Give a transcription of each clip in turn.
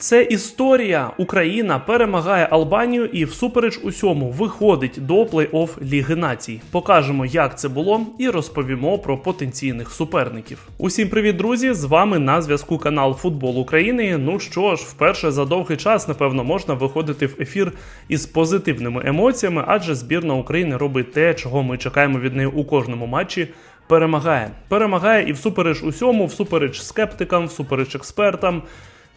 Це історія. Україна перемагає Албанію і всупереч усьому виходить до плей-офф Ліги Націй. Покажемо, як це було, і розповімо про потенційних суперників. Усім привіт, друзі! З вами на зв'язку канал Футбол України. Ну що ж, вперше за довгий час, напевно, можна виходити в ефір із позитивними емоціями, адже збірна України робить те, чого ми чекаємо від неї у кожному матчі. Перемагає, перемагає і всупереч усьому, всупереч скептикам, всупереч експертам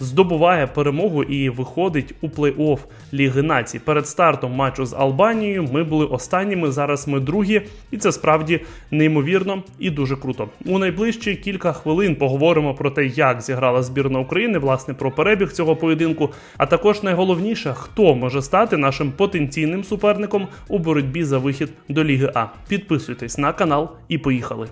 здобуває перемогу і виходить у плей-офф Ліги Націй. Перед стартом матчу з Албанією ми були останніми. Зараз ми другі, і це справді неймовірно і дуже круто. У найближчі кілька хвилин поговоримо про те, як зіграла збірна України, власне, про перебіг цього поєдинку. А також найголовніше, хто може стати нашим потенційним суперником у боротьбі за вихід до Ліги А. Підписуйтесь на канал і поїхали.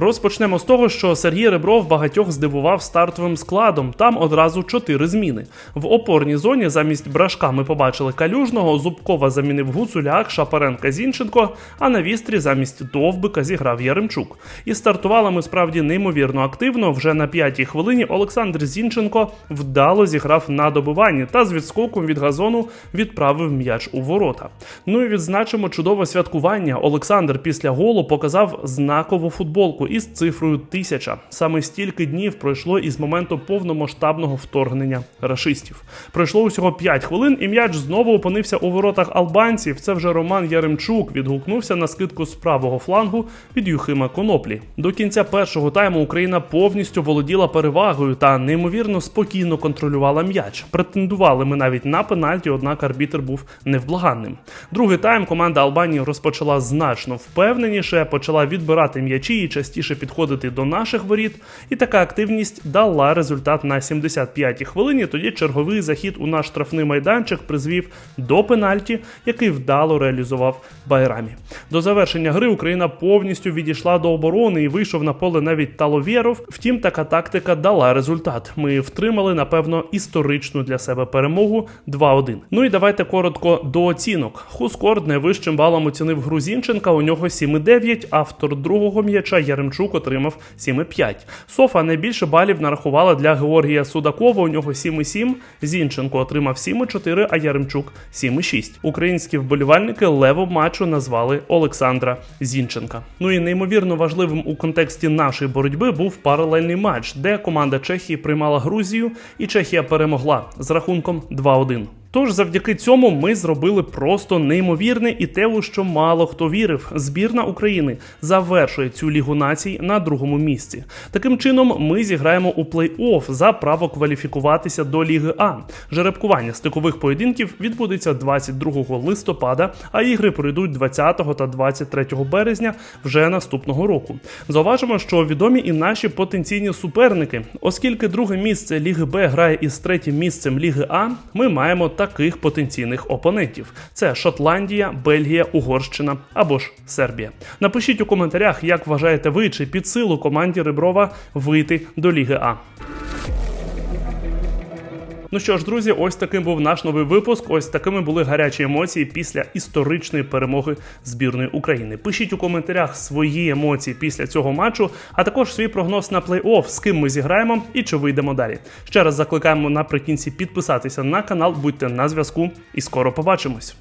Розпочнемо з того, що Сергій Ребров багатьох здивував стартовим складом. Там одразу чотири зміни. В опорній зоні замість брашка ми побачили калюжного, Зубкова замінив Гуцуляк, Шапаренка Зінченко, а на вістрі замість Довбика зіграв Яремчук. І стартували ми справді неймовірно активно. Вже на п'ятій хвилині Олександр Зінченко вдало зіграв на добиванні та з відскоком від газону відправив м'яч у ворота. Ну і відзначимо чудове святкування. Олександр після голу показав знакову футболку із цифрою 1000. Саме стільки днів пройшло із моменту повномасштабного вторгнення рашистів. Пройшло усього 5 хвилин, і м'яч знову опинився у воротах албанців. Це вже Роман Яремчук відгукнувся на скидку з правого флангу від Юхима Коноплі. До кінця першого тайму Україна повністю володіла перевагою та неймовірно спокійно контролювала м'яч. Претендували ми навіть на пенальті, однак арбітр був невблаганним. Другий тайм команда Албанії розпочала значно впевненіше, почала відбирати м'ячі і частіше підходити до наших воріт. І така активність дала результат на 75-й хвилині. Тоді черговий захід у наш штрафний майданчик призвів до пенальті, який вдало реалізував Байрамі. До завершення гри Україна повністю відійшла до оборони і вийшов на поле навіть Таловєров. Втім, така тактика дала результат. Ми втримали, напевно, історичну для себе перемогу 2-1. Ну і давайте коротко до оцінок. Хускорд найвищим балом оцінив гру Зінченка. У нього 7,9, Автор другого м'яча Яремчук отримав 7,5. Софа найбільше балів нарахувала для Георгія Судакова. У нього 7,7. Зінченко отримав 7,4, а Яремчук 7,6. Українські вболівальники левом матчу назвали Олександра Зінченка. Ну і неймовірно важливим у контексті нашої боротьби був паралельний матч, де команда Чехії приймала Грузію, і Чехія перемогла з рахунком 2-1. Тож завдяки цьому ми зробили просто неймовірне і те, у що мало хто вірив. Збірна України завершує цю лігу націй на другому місці. Таким чином, ми зіграємо у плей-офф за право кваліфікуватися до Ліги А. Жеребкування стикових поєдинків відбудеться 22 листопада, а ігри пройдуть 20 та 23 березня вже наступного року. Зауважимо, що відомі і наші потенційні суперники, оскільки друге місце Ліги Б грає із третім місцем Ліги А, ми маємо таких потенційних опонентів: це Шотландія, Бельгія, Угорщина або ж Сербія. Напишіть у коментарях, як вважаєте ви, чи під силу команді Риброва вийти до Ліги А. Ну що ж, друзі, ось таким був наш новий випуск. Ось такими були гарячі емоції після історичної перемоги збірної України. Пишіть у коментарях свої емоції після цього матчу, а також свій прогноз на плей-офф, з ким ми зіграємо і чи вийдемо далі. Ще раз закликаємо наприкінці підписатися на канал, будьте на зв'язку і скоро побачимось.